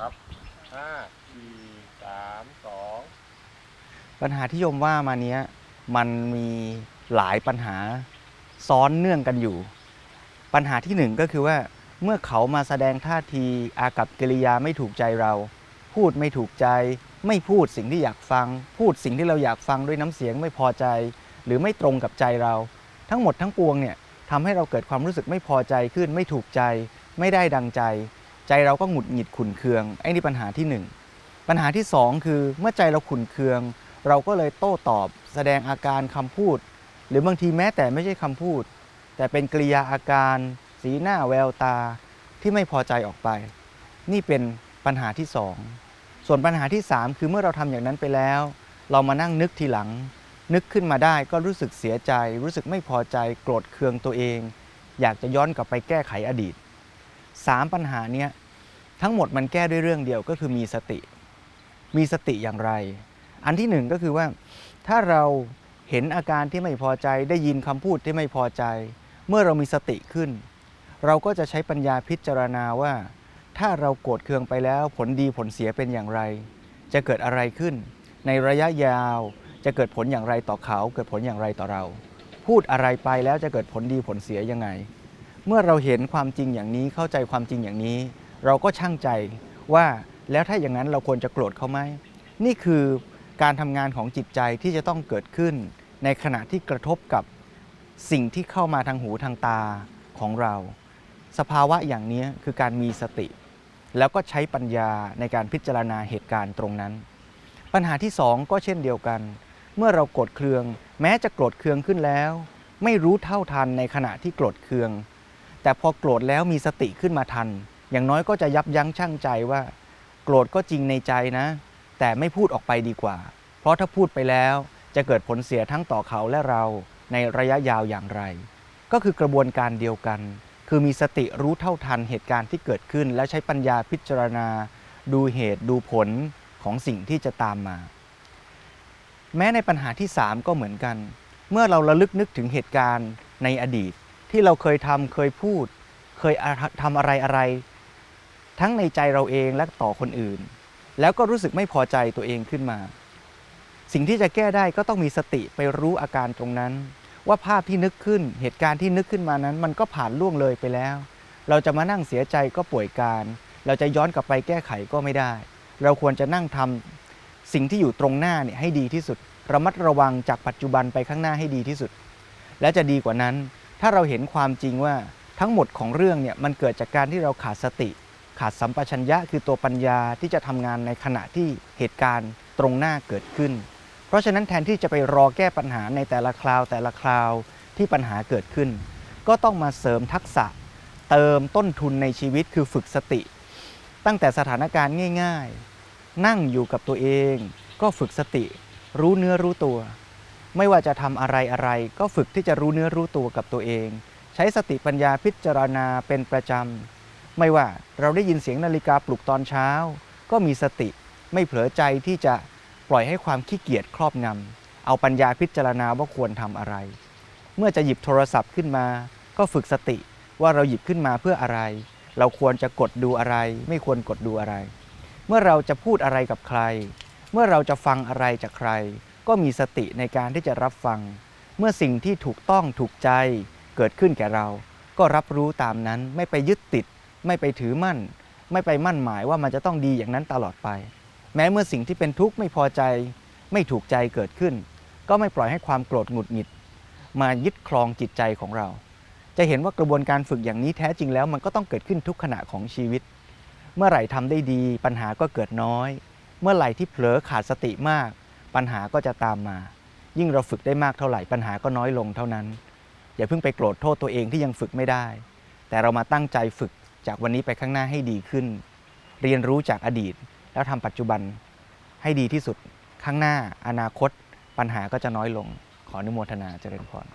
ครับห้าสี่สามสองปัญหาที่โยมว่ามาเนี้ยมันมีหลายปัญหาซ้อนเนื่องกันอยู่ ปัญหาที่หนึ่งก็คือว่าเมื่อเขามาแสดงท่าทีอากับกิริยาไม่ถูกใจเรา พูดไม่ถูกใจ ไม่พูดสิ่งที่อยากฟัง พูดสิ่งที่เราอยากฟังด้วยน้ำเสียงไม่พอใจ หรือไม่ตรงกับใจเรา ทั้งหมดทั้งปวงเนี่ยทำให้เราเกิดความรู้สึกไม่พอใจขึ้นไม่ถูกใจ ไม่ได้ดังใจ ใจเราก็หงุดหงิดขุนเคืองไอ้นี่ปัญหาที่หนึ่งปัญหาที่สองคือเมื่อใจเราขุนเคือง เราก็เลยโต้ตอบ แสดงอาการคำพูด หรือบางทีแม้แต่ไม่ใช่คำพูด แต่เป็นกริยาอาการ สีหน้าแววตาที่ไม่พอใจออกไป นี่เป็นปัญหาที่สองส่วนปัญหาที่สามคือเมื่อเราทำอย่างนั้นไปแล้ว เรามานั่งนึกทีหลัง นึกขึ้นมาได้ก็รู้สึกเสียใจ รู้สึกไม่พอใจโกรธเคืองตัวเอง อยากจะย้อนกลับไปแก้ไขอดีต สามปัญหาเนี้ยทั้งหมดมันแก้ด้วยเรื่องเดียวก็คือมีสติ มีสติอย่างไร อันที่หนึ่งก็คือว่าถ้าเราเห็นอาการที่ไม่พอใจได้ยินคำพูดที่ไม่พอใจ เมื่อเรามีสติขึ้น เราก็จะใช้ปัญญาพิจารณาว่า ถ้าเราโกรธเคืองไปแล้วผลดีผลเสียเป็นอย่างไร จะเกิดอะไรขึ้น ในระยะยาวจะเกิดผลอย่างไรต่อเขา เกิดผลอย่างไรต่อเรา พูดอะไรไปแล้วจะเกิดผลดีผลเสียยังไง เมื่อเราเห็นความจริงอย่างนี้เข้าใจความจริงอย่างนี้ เราก็ช่างใจว่าแล้วถ้าอย่างนั้นเราควรจะโกรธเขาไหมนี่คือการทำงานของจิตใจที่จะต้องเกิดขึ้น ในขณะที่กระทบกับสิ่งที่เข้ามาทางหูทางตาของเรา สภาวะอย่างนี้คือการมีสติ แล้วก็ใช้ปัญญาในการพิจารณาเหตุการณ์ตรงนั้น ปัญหาที่สองก็เช่นเดียวกัน เมื่อเราโกรธเคือง แม้จะโกรธเคืองขึ้นแล้ว ไม่รู้เท่าทันในขณะที่โกรธเคือง แต่พอโกรธแล้วมีสติขึ้นมาทัน อย่างน้อยก็จะยับยั้งชั่งใจว่า โกรธก็จริงในใจนะ แต่ไม่พูดออกไปดีกว่า เพราะถ้าพูดไปแล้วจะเกิดผลเสียทั้งต่อเขาและเราในระยะยาวอย่างไร ก็คือกระบวนการเดียวกัน คือมีสติรู้เท่าทันเหตุการณ์ที่เกิดขึ้น และใช้ปัญญาพิจารณา ดูเหตุดูผลของสิ่งที่จะตามมา แม้ในปัญหาที่ 3 ก็เหมือนกัน เมื่อเราระลึกนึกถึงเหตุการณ์ในอดีต ที่เราเคยทำเคยพูด เคยทำอะไรอะไร ทั้งในใจเราเองและต่อคนอื่น แล้วก็รู้สึกไม่พอใจตัวเองขึ้นมา สิ่งที่จะแก้ได้ก็ต้องมีสติไปรู้อาการตรงนั้น ว่าภาพที่นึกขึ้นเหตุการณ์ที่นึกขึ้นมานั้น มันก็ผ่านล่วงเลยไปแล้ว เราจะมานั่งเสียใจก็ป่วยการ เราจะย้อนกลับไปแก้ไขก็ไม่ได้ เราควรจะนั่งทำสิ่งที่อยู่ตรงหน้าเนี่ยให้ดีที่สุดระมัดระวังจากปัจจุบันไปข้างหน้าให้ดีที่สุด และจะดีกว่านั้น ถ้าเราเห็นความจริงว่าทั้งหมดของเรื่องเนี่ยมันเกิดจากการที่เราขาดสติ ขาดสัมปชัญญะคือตัวปัญญาที่จะทำงานในขณะที่เหตุการณ์ตรงหน้าเกิดขึ้น เพราะฉะนั้นแทนที่จะไปรอแก้ปัญหาในแต่ละคราวแต่ละคราวที่ปัญหาเกิดขึ้น ก็ต้องมาเสริมทักษะ เติมต้นทุนในชีวิตคือฝึกสติ ตั้งแต่สถานการณ์ง่าย ๆ นั่งอยู่กับตัวเอง ก็ฝึกสติ รู้เนื้อรู้ตัว ไม่ว่าจะทำอะไรอะไรก็ฝึกที่จะรู้เนื้อรู้ตัวกับตัวเอง ใช้สติปัญญาพิจารณาเป็นประจำ ไม่ว่าเราได้ยินเสียงนาฬิกาปลุกตอนเช้า ก็มีสติไม่เผลอใจที่จะปล่อยให้ความขี้เกียจครอบงำเอาปัญญาพิจารณาว่าควรทำอะไร เมื่อจะหยิบโทรศัพท์ขึ้นมา ก็ฝึกสติว่าเราหยิบขึ้นมาเพื่ออะไร เราควรจะกดดูอะไร ไม่ควรกดดูอะไร เมื่อเราจะพูดอะไรกับใคร เมื่อเราจะฟังอะไรจากใคร ก็มีสติในการที่จะรับฟัง เมื่อสิ่งที่ถูกต้องถูกใจเกิดขึ้นแก่เรา ก็รับรู้ตามนั้นไม่ไปยึดติด ไม่ไปถือมั่น ไม่ไปมั่นหมายว่ามันจะต้องดีอย่างนั้นตลอดไป แม้เมื่อสิ่งที่เป็นทุกข์ไม่พอใจ ไม่ถูกใจเกิดขึ้น ก็ไม่ปล่อยให้ความโกรธหงุดหงิด มายึดครองจิตใจของเรา จะเห็นว่ากระบวนการฝึกอย่างนี้แท้จริงแล้วมันก็ต้องเกิดขึ้นทุกขณะของชีวิต เมื่อไหร่ทำได้ดีปัญหาก็เกิดน้อย เมื่อไหร่ที่เผลอขาดสติมาก ปัญหาก็จะตามมา ยิ่งเราฝึกได้มากเท่าไหร่ปัญหาก็น้อยลงเท่านั้น อย่าเพิ่งไปโกรธโทษตัวเองที่ยังฝึกไม่ได้ แต่เรามาตั้งใจฝึกจากวันนี้ไปข้างหน้าให้ดีขึ้น เรียนรู้จากอดีต แล้วทำปัจจุบันให้ดีที่สุดข้างหน้าอนาคต ปัญหาก็จะน้อยลง ขออนุโมทนาเจริญพร